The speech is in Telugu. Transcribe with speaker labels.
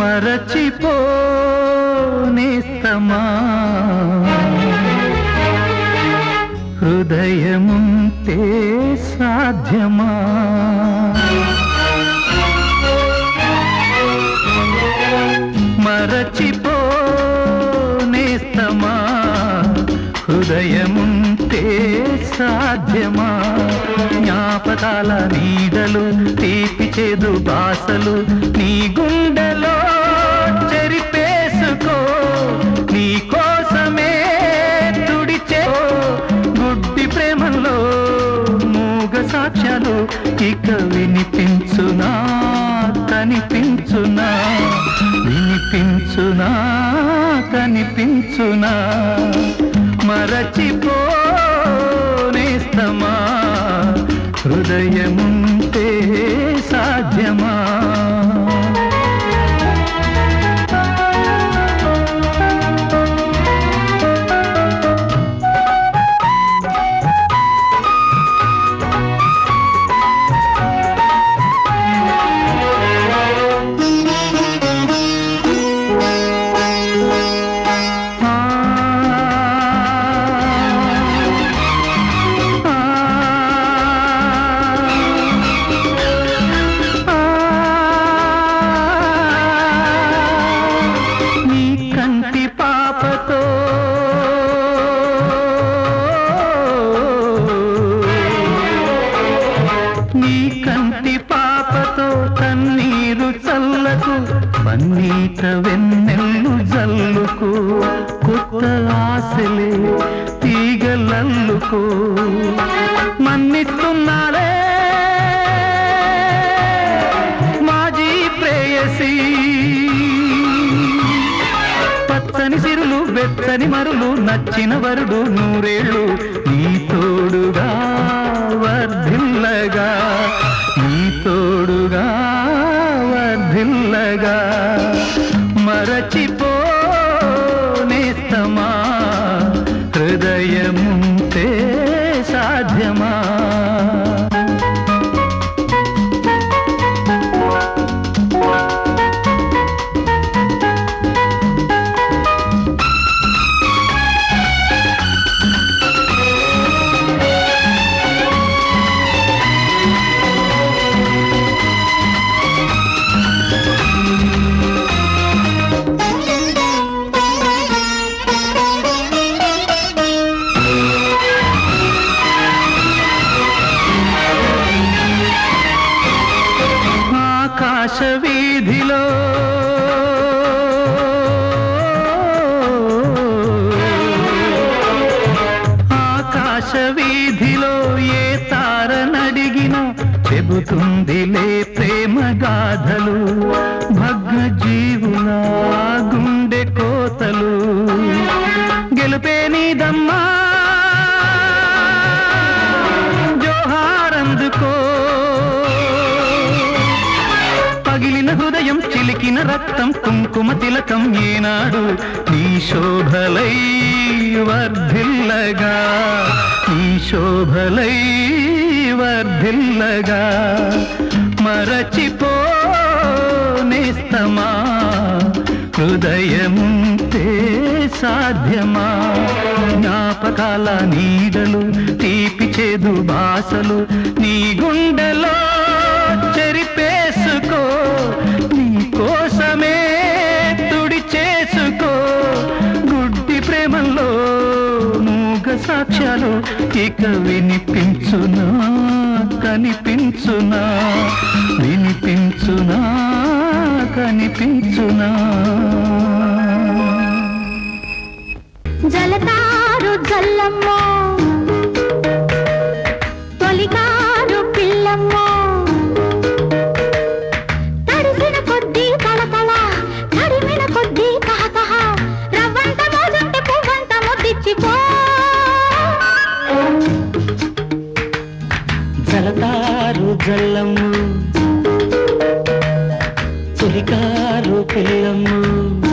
Speaker 1: మరచిపోనేస్తమా హృదయముంటే సాధ్యమా? మరచిపోనేస్తమా హృదయముంటే సాధ్యమా? జ్ఞాపకాల నీడలు తీపి చేదు బాసలు నీ గుండెలో ఇక వినిపించునా కనిపించునా వినిపించునా కనిపించునా మరచిపోనేస్తమా హృదయముంటే సాధ్యమా? నీ కంటి పాపతో కన్నీరు చల్లకు పన్నీట వెన్నెల్లు జల్లుకు కొత్త ఆశలే తీగలల్లుకు. మన్నిస్తున్నారే మాజీ ప్రేయసీ. పచ్చని సిరులు వెచ్చని మరులు నచ్చిన వరుడు నూరేళ్ళు మరచిపోనేస్తమా ఆకాశ వీధిలో ఆకాశ వీధిలో ఏ తార నడిగిన చెబుతుందిలే ప్రేమ గాథలు భగ్న జీవుల గుండె కోతలు. గెలుపే నీదమ్మా పగిలిన హృదయం చిలికిన రక్తం కుంకుమ తిలకం ఏనాడు నీ శోభలై వర్ధిల్లగా. నీ శోభలై వర్ధిల్లగా. మరచిపోనేస్తమా హృదయముంటే సాధ్యమా. జ్ఞాపకాల నీడలు తీపి చేదు బాసలు నీ గుండె గుడ్డి మూగ సాక్ష్యాలు ఇక వినిపించునా కనిపించునా వినిపించునా కనిపించునా?
Speaker 2: జలతారు జల్లమ్మో
Speaker 1: జలతారు జల్లము చిలికారు పిల్లమ్మ